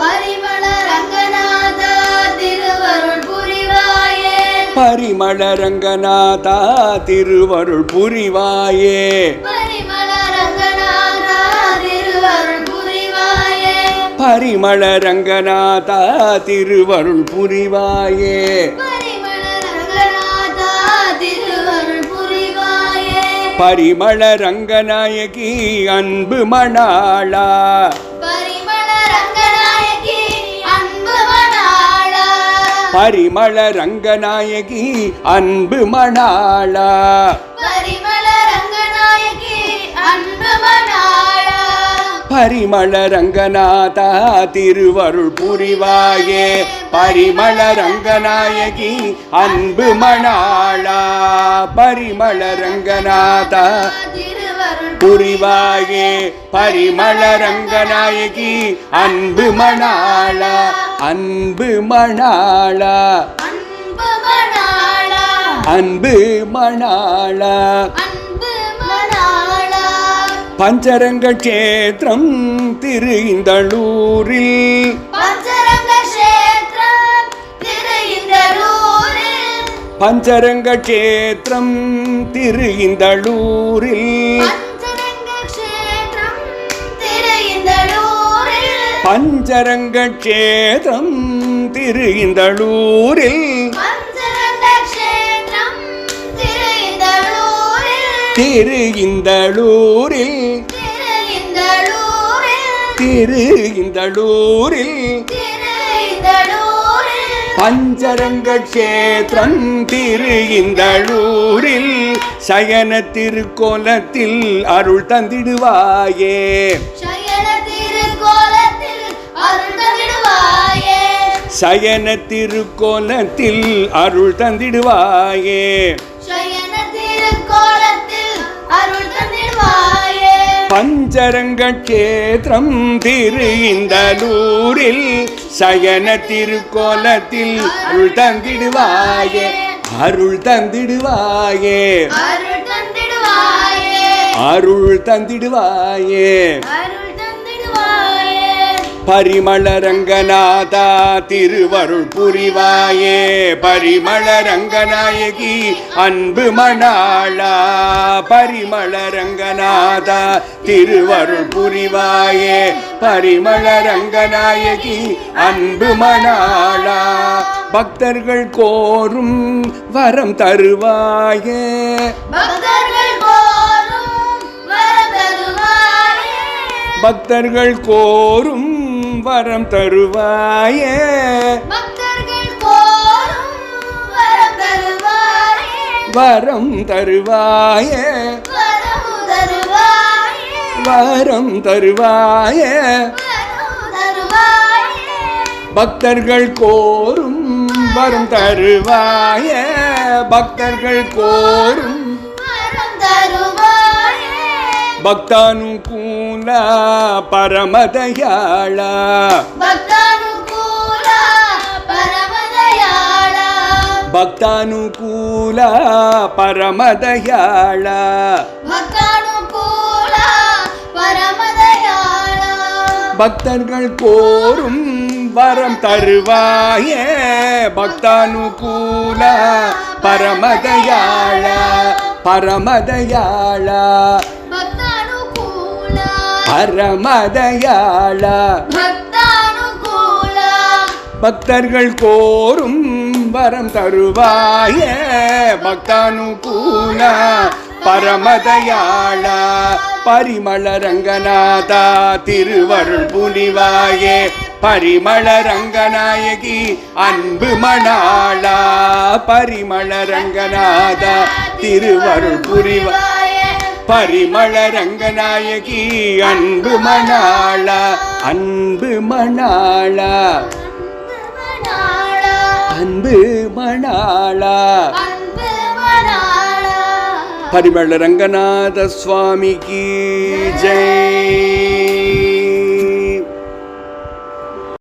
பரிமள ரங்கநாதா திருவருள் புரிவாயே. பரிமள ரங்கநாதா திருவருள் புரிவாயே. பரிமள ரங்கநாதா திருவருள் புரிவாயே. பரிமள ரங்கநாயகி அன்பு மணாளா. பரிமள ரங்கநாயகி அன்பு மணாளா. பரிமள ரங்கநாதா திருவருள் புரிவாயே. பரிமள ரங்கநாயகி அன்பு மணாளா பரிமள ரங்கநாதா புரிவாயே பரிமள ரங்கநாயகி அன்பு மணாளா அன்பு மணாளா. அன்பு மணாளா. அன்பு மணாளா அன்பு மணாளா பஞ்சரங்க கஷேத்திரம் திரு இந்தளூரில் பஞ்சரங்க கஷேத்திரம் திரு இந்தளூரில் பஞ்சரங்க கஷேத்திரம் திரு இந்தளூரில் திரு இந்தளூரில் திரு இந்தளூரில் பஞ்சரங்க கஷேத்திரம் திரு இந்தளூரில் சயன திருக்கோலத்தில் அருள் தந்திடுவாயே. சயன திருக்கோலத்தில் அருள் தந்திடுவாயே. பஞ்சரங்க கஷேத்திரம் திரு இந்தலூரில் சயன திருக்கோலத்தில் அருள் தந்திடுவாயே. அருள் தந்திடுவாயே. அருள் தந்திடுவாயே. அருள் தந்திடுவாயே. அருள் தந்திடுவாயே பரிமள ரங்கநாதா திருவருள் புரிவாயே. பரிமள ரங்கநாயகி அன்பு மணாளா. பரிமள ரங்கநாதா திருவருள் புரிவாயே. பரிமள ரங்கநாயகி அன்பு மணாளா. பக்தர்கள் கோரும் வரம் தருவாயே. பக்தர்கள் கோரும் வரம் தருவாயே. வரம் தருவாயே. வரம் தருவாயே. பக்தர்கள் கோரும் வரம் தருவாயே. பக்தர்கள் கோரும் பக்தானுகூல பரமதயாள. பக்தானுகூல பரமதயாள. பக்தர்கள் கோரும் வரம் தருவாயே. பக்தானுகூல பரமதயாள. பரமதயாள. பரமதயாள. பக்தர்கள் கோரும் வரம் தருவாயே. பக்தானுகூல. பரமதயாள. பரிமள ரங்கநாதா திருவருள் புரிவாயே பரிமள ரங்கநாயகி அன்பு மணாளா. பரிமள ரங்கநாதா திருவருள் புரிவாய் பரிமள ரங்கநாயகி அன்பு மணாளா அன்பு மணாளா. அன்பு மணாளா. பரிமள ரங்கநாத சுவாமிக்கு ஜெய்.